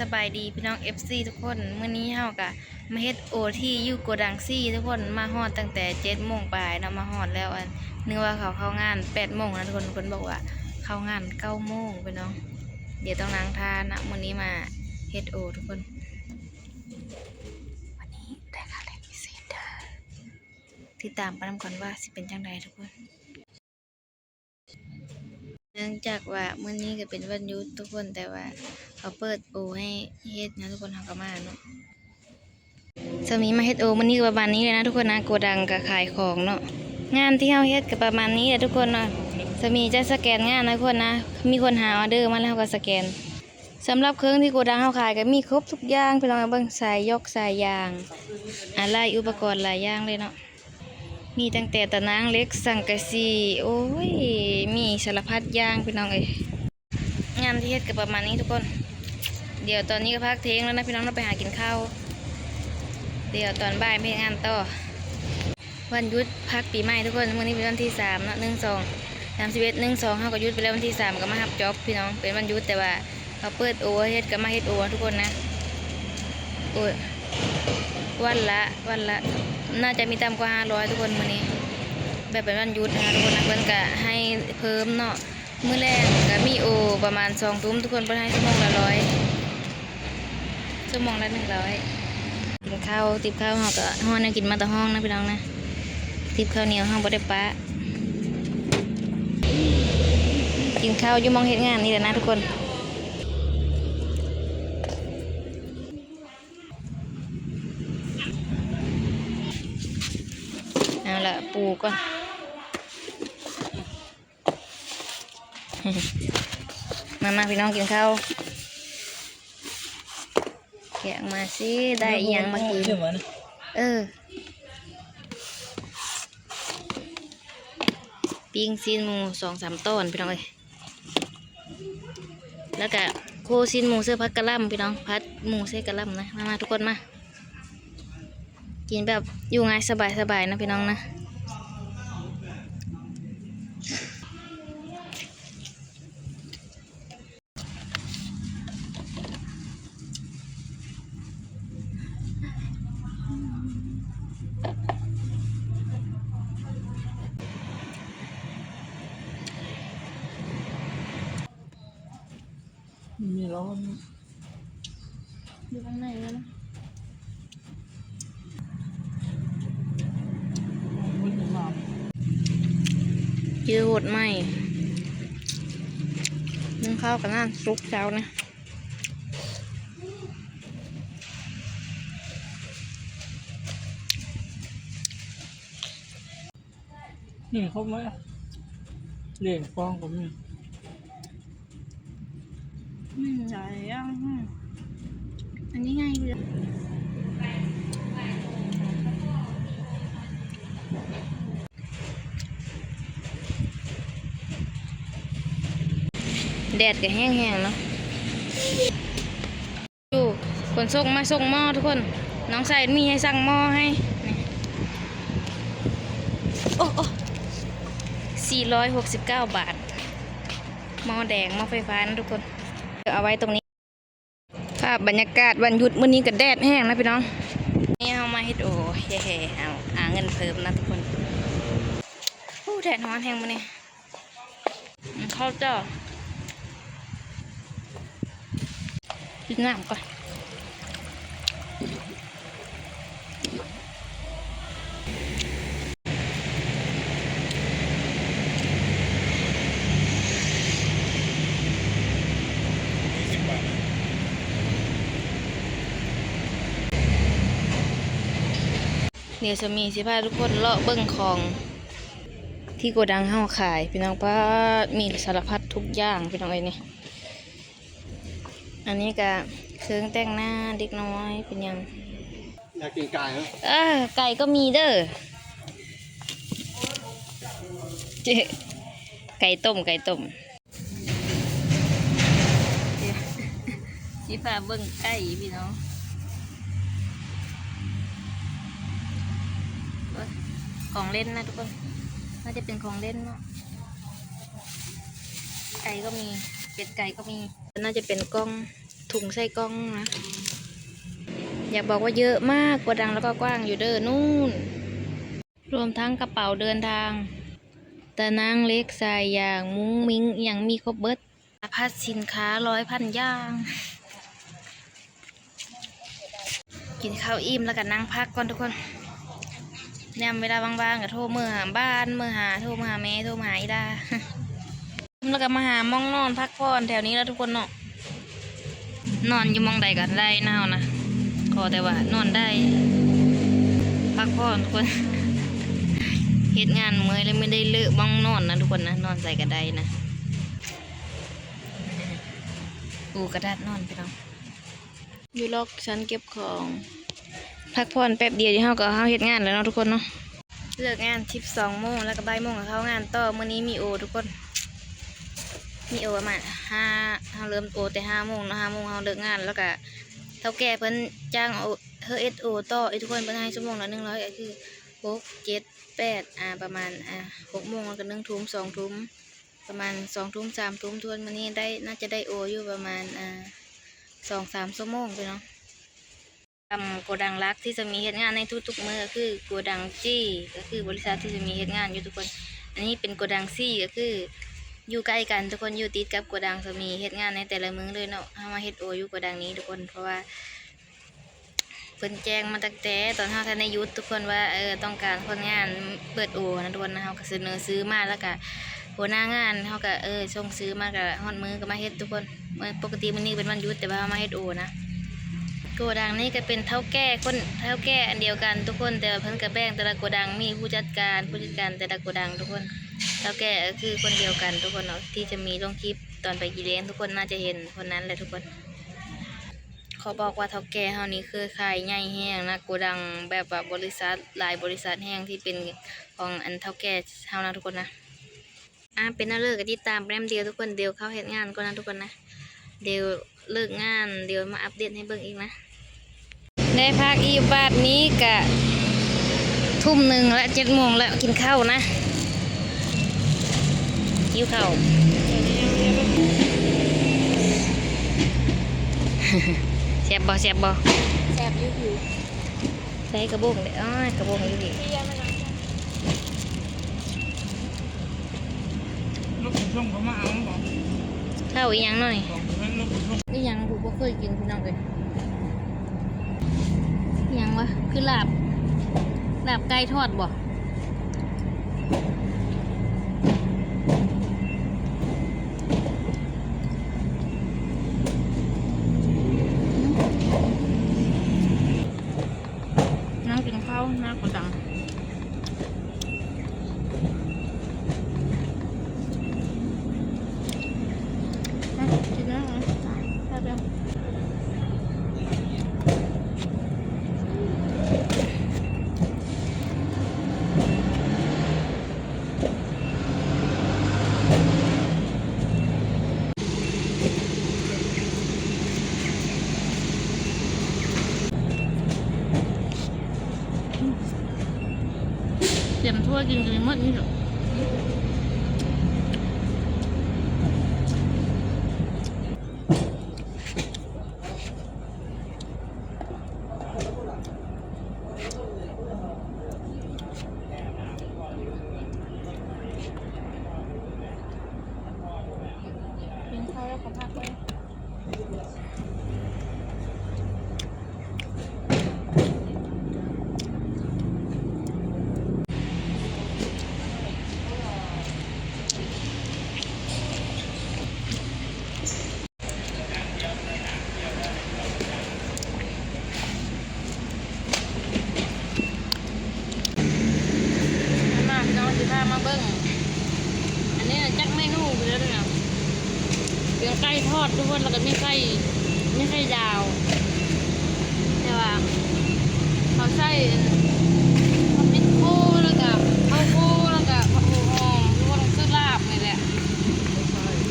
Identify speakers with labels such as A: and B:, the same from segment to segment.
A: สบายดีพี่น้อง FC ทุกคนเมื้อนี้เฮากะมาเฮ็ดโอที่อยู่โกดังซี่ ทุกคนมาฮอดตั้งแต่7โมงปลายเนาะมาฮอดแล้วอันนึกว่าเขาเข้างาน8โมงนะทุกคนคนบอกว่าเข้างาน9โมงพี่น้อง เดี๋ยวต้องล้างทานนะมื้อนี้มาเฮ็ดโอทุกคนวันนี้ได้ค่าแรงพิเศษเด้อติดตามไปนำก่อนว่าสิเป็นจังไดทุกคน นื่องจากว่ามื้อนี้ก็เป็นวันหยุดทุกคนแต่ว่าเขาเปิดโอให้เฮ็ดนะทุกคนเขาก็มาเนาะสมีมาเฮ็ดโอมื้อนี้ก็ประมาณนี้เลยนะทุกคนนะโกดังก็ขายของเนาะงานที่เฮาเฮ็ดก็ประมาณนี้แหละทุกคนเนาะสมีจะสแกนงานนะทุกคนนะมีคนหาออเดอร์มาแล้วก็สแกนสำหรับเครื่องที่โกดังเฮาขายก็มีครบทุกอย่างพี่น้องเบิ่งสายยกสายยางอะไรอุปกรณ์หลายอย่างเลยเนาะ มีตั้งแต่ตะนางเล็กสังกะสีโอ้ย มีสารพัดย่างพี่น้องเอ้ยงานที่เฮ็ดก็ประมาณนี้ทุกคน เดี๋ยวตอนนี้ก็พักเทงแล้วนะพี่น้องเราไปหากินข้าวเดี๋ยวตอนบ่ายไปงานต่อ วันยุดพักปีใหม่ทุกคนวันนี้เป็นวันที่สามเนาะหนึ่งสองสามสิบเอ็ดหนึ่งสองเขาก็ยุดไปแล้ววันที่สามก็มาหับจ็อบพี่น้องเป็นวันยุดแต่ว่าเขาเปิดโอเฮ็ดก็มาเฮ็ดโอทุกคนนะโอ้ยวันละวันละ น่าจะมีต่ำกว่าห้าร้อยทุกคนมื้อนี้ แบบเป็นวันหยุดนะคะทุกคนนะเพิ่นก็ให้เพิ่มเนาะมื้อแรกก็มีโอประมาณสองทุ่มทุกคนเพิ่นให้ชั่วโมงละร้อยชั่วโมงละหนึ่งร้อยกินข้าวติบข้าวเฮาก็ห้องแนวกินมาแต่ห้องนะพี่น้องนะติบข้าวเหนียวเฮาบ่ได้ปะกินข้าวอยู่มองเฮ็ดงานนี่แหละนะทุกคน เอาละ ปูก่อนมามาพี่น้องกินข้าวแกะออกมาสิได้อิหยังมากินเออปิ้งซีนหมูสองสามต้นพี่น้องเอ้ยแล้วก็โคซีนหมูเสื้อพัดกะหล่ำพี่น้องพัดหมูเสื้อกะหล่ำนะมามาทุกคนมากินแบบอยู่ง่ายสบายๆนะพี่น้องนะ
B: มีร้อน
A: อยู่ข้างในแล้วนะ
B: ไม่มีน้
A: ยืดหดไหมนึ่งข้าวกับน้ำซุปเช้านะำ
B: นี่ครบไหมเลี้ยงฟองผมนี่
A: อืมใหญ่ยังอืมอันนี้ไงเลย แดดก็แห้งๆเนาะอยู่คนส่งมาส่งหม้อทุกคน น้องใส่มีให้สั่งหม้อให้โอ้โอ้สี่ร้อยหกสิบเก้าบาทหม้อแดงหม้อไฟฟ้านะทุกคนเอาไว้ตรงนี้ภาพบรรยากาศวันหยุดมื้อนี้ก็แดดแห้งนะพี่น้อง นี่เอามาเฮ็ดโอ้เย่ๆเอาหาเงินเพิ่มนะทุกคนโอ้แดดร้อนแห้งมื้อนี้เข้าวเจ้า กินน้ำก่อนเดี๋ยวจะมีสิพาทุกคนเลาะเบิ้งของ ที่โกดังเฮาขาย พี่น้องป้ามีสารพัดทุกอย่าง พี่น้องเอ้นี่ อันนี้ก็เครื่องแต่งหน้าเด็กน้อยเป็นหยัง
B: อยากกินไก่เหรอ
A: เออไก่ก็มีเด้อเจ๊ไก่ต้มไก่ต้มเดี๋ยวสิพาเบิ่งไก่พี่น้องโอ๊ยของเล่นนะทุกคนน่าจะเป็นของเล่นเนาะไก่ก็มีเป็ดไก่ก็มี น่าจะเป็นกล้อง ถุงใส่กล้องนะ อยากบอกว่าเยอะมากกว่าดังแล้วก็กว้างอยู่เด้อนู่น รวมทั้งกระเป๋าเดินทางตะนางเล็กใสายอย่างมุ้งมิ้งอย่างมีครบเบิดพัดสินค้าร้อยพันย่าง กินข้าวอิ่มแล้วก็นั่งพักก่อนทุกคนแนมเวลาว่างๆก็โทรมือหาบ้านมือหาโทรมาหาแม่โทรมาหาอีดาแล้วก็มาหามองนอนพักผ่อนแถวนี้แล้วทุกคนเนาะ นอนอยู่หมองใดกันได้นะเฮานะขอแต่ว่านอนได้ พักผ่อนทุกคนเฮ็ดงานเมื่อยเลยไม่ได้เลิกบ้องนอนนะทุกคนนะนอนใส่กระไดนะปูกระดาษนอนพี่น้องอยู่ล็อกชั้นเก็บของพักผ่อนแป๊บเดียวที่เฮาก็เฮาเฮ็ดงานแล้วเนาะทุกคนเนาะเลิกงาน12โมงแล้วก็บ่ายโมงก็เข้างานต่อมื้อนี้มีโอทุกคน มีโอประมาณห้าเฮาเริ่มโอแต่ห้าโมงนะห้าโมงเฮาเลิกงานแล้วก็เท่าแก่เพิ่นจ้างโอเฮอเอสโอต่ออีกทุกคนเพิ่นให้ชั่วโมงละหนึ่งร้อยก็คือหกเจ็ดแปดอ่าประมาณอ่าหกโมงแล้วก็หนึ่งทุ่มสองทุ่มประมาณสองทุ่มสามทุ่มทวนมื้อนี้ได้น่าจะได้โออยู่ประมาณอ่าสองสามชั่วโมงไปเนาะทำโกดังรักที่จะมีเหตุงานในทุกๆมื้อก็คือโกดังจี้ก็คือบริษัทที่จะมีเหตุงานอยู่ทุกคน อันนี้เป็นโกดังซี่ก็คือ อยู่ใกล้กันทุกคนอยู่ติดกับโกดังจะมีเฮ็ดงานในแต่ละมื้อเลยเนาะเฮามาเฮ็ดโออยู่โกดังนี้ทุกคนเพราะว่าเพิ่นแจ้งมาตั้งแต่ตอนเฮาทันได้ยุดทุกคนว่าเออต้องการคนงานเปิดโอนะทุกคนนะเฮาก็เสนอซื้อมาแล้วก็หัวหน้างานเฮาก็เออส่งซื้อมาก็ฮอดมือก็มาเฮ็ดทุกคนมปกติมื้อนี้เป็นวันยุดแต่ว่ามาเฮ็ดโอนะโกดังนี้ก็เป็นเท่าแก่คนเท่าแก่อันเดียวกันทุกคนแต่เพิ่นก็แบ่งแต่ละโกดังมีผู้จัดการผู้จัดการแต่ละโกดังทุกคน เท่าแก่ก็คือคนเดียวกันทุกคนเนาะที่จะมีลงคลิปตอนไปกีเลนทุกคนน่าจะเห็นคนนั้นแหละทุกคน เขอบอกว่าเท่าแก่เฮานี้คือขายใหญ่แห้งนะโกดังแบบว่าบริษัทหลายบริษัทแห้งที่เป็นของอันเท่าแก่เฮานะทุกคนนะอ่าเป็นน่าเลิกก็ติดตามแป๊บเดียวทุกคนเดียวเข้าเฮ็ดงานก่อนนะทุกคนนะเดี๋ยวเลิกงานเดี๋ยวมาอัปเดตให้เบิ่งอีกนะได้พักอีบาทนี้กะทุ่มหนึ่งและเจ็ดโมงแล้วกินข้าวนะ ยิ้วเข่าเสียบบ่เสียบบ่
C: แซ่บอยู่อยู่
A: ใส่กระบุงเด้ออ้อยกระบุงอยู่ดิ
C: เรียนมาแล้ว
B: ลูกผู้ชมเขามาเอาบอก
A: ข้าวอีหยังหน่อย
B: บอกเพื่อนลูกผู้ชม
A: อีหยังกูบ่เคยกินพี่น้องเลยอีหยังวะคือลาบลาบไก่ทอดบ่นั่ งกินข้าวหน้ากระดัง อะกินแล้วเหรอแป๊บเดียวเตรียมทั่ว กินกันหมดนี่หรอ
C: กินข้าวแล้วขอพักไว้
A: มาพี่น้องสิพามาเบิ้งอันนี้น่ะจักเมนูไปแล้วเนี่ยเป็นไก่ท อดทุกคนแล้วก็มีไก่มีไก่ดาว แต่ว่า เขาใส่ทำเป็นโคแล้วก็ข้าวโคแล้วก็ผักหูหอมทุกคนซื้อลาบนี่แหละ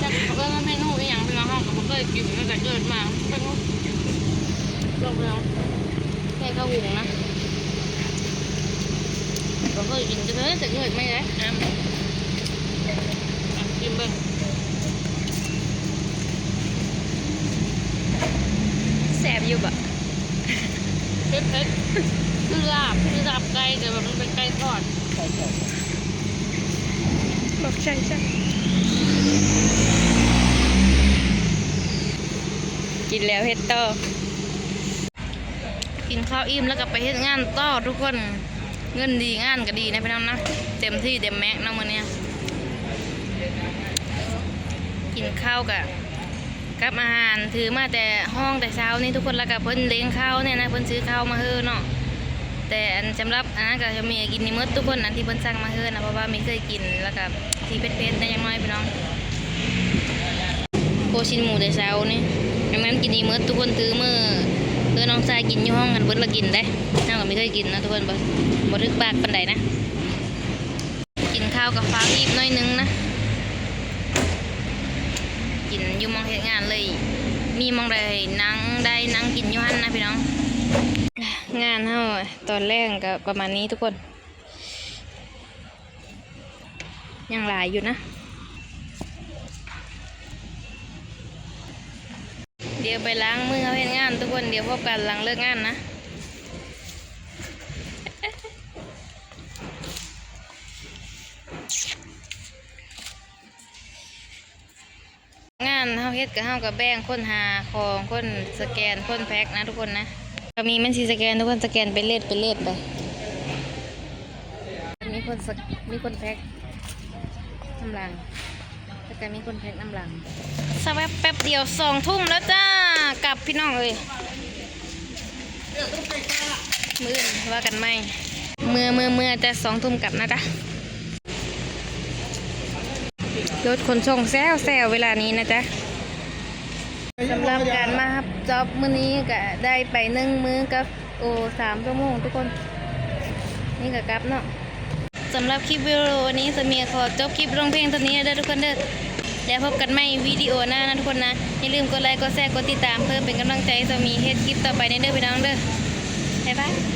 A: จักเขาเอิ้นว่าเมนูอีหยังพี่น้องห้องก็บ่เคยกินตั้งแต่เกิดมาเป็นลองไปลองแค่ข้าวหุงนะ บ่เคยกินจะเลยแต่เคยไม่ได้อะอะกินเบิ่ง บอยู่บ่
C: เผ็ดเผ็ดคือลาบคือลาบไก่แต่ว่ามันเป็นไก่ทอด
B: ใช่ใช่
A: บอกใช่ใช่กินแล้วเฮ็ดต่อกินข้าวอิ่มแล้วก็ไปเฮ็ดงานต่อทุกคนเงินดีงานก็ดีนะพี่น้องนะเต็มที่เต็มแม็กซ์เนาะมื้อเนี้ยกินข้าวกับ กับอาหารถือมาแต่ห้องแต่เช้านี่ทุกคนแล้วก็เพิ่นเลี้ยงข้าวเนี่ยนะเพิ่นซื้อข้าวมาเฮ้อเนาะแต่อันสำหรับอันนั้นก็จะมีกินนี่มดทุกคนอันที่เพิ่นสั่งมาเฮ้อนะเพราะว่าไม่เคยกินแล้วก็ที่เผ็ดๆแต่ยังน้อยพี่น้องโคชินหมูแต่เช้านี่ยังนั้นกินนี่มดทุกคนถือมือเออน้องชายกินอยู่ห้องกันเบิดละกินได้เฮาก็ไม่เคยกินนะทุกคนบ่บ่ถึกปากปานใดนะ กินข้าวกับฟ้าอีบน้อยนึงนะ กินอยู่มองเหตุงานเลย มีมองใดนั่งได้นั่งกินอยู่หันนะพี่น้อง งานเฮาตอนแรกก็ประมาณนี้ทุกคน ยังหลายอยู่นะ เดี๋ยวไปล้างมือเอาเหตุงาน ทุกคนเดี๋ยวพบกันหลังเลิกงานนะ ฮ็ดกับเฮากับแบ่งคนหาของคนสแกนคนแพ็คนะทุกคนนะก็มีมันสิสแกนทุกคนสแกนไปเลทไปเลทไปมีคนสกมีคนแพ็คน้ำลังแล้วก็มีคนแพ็คน้ำลังสักแป๊บแป๊บเดียวสองทุ่มแล้วจ้ากลับพี่น้องเลยมื้ออื่นว่ากันไหมเมื่อเมื่อเมื่อจะสองทุ่มกลับนะจ๊ะรถขนส่งแซวแซวเวลานี้นะจ๊ะ สำหรับการมาครับจอบมื้อนี้ก็ได้ไปนึ่งมื้อกับโอสามชั่วโมงทุกคน นี่ก็กลับเนาะสำหรับคลิปวิดีโอวันนี้สมีขอจบคลิปร้องเพลงเท่านี้เด้อทุกคนเด้อแล้วพบกันใหม่วิดีโอหน้านะทุกคนนะ อย่าลืมกดไลค์กดแชร์กดติดตามเพื่อเป็นกำลังใจสมีเฮ็ดคลิปต่อไปในเด้อพี่น้องเด้อบ๊ายบาย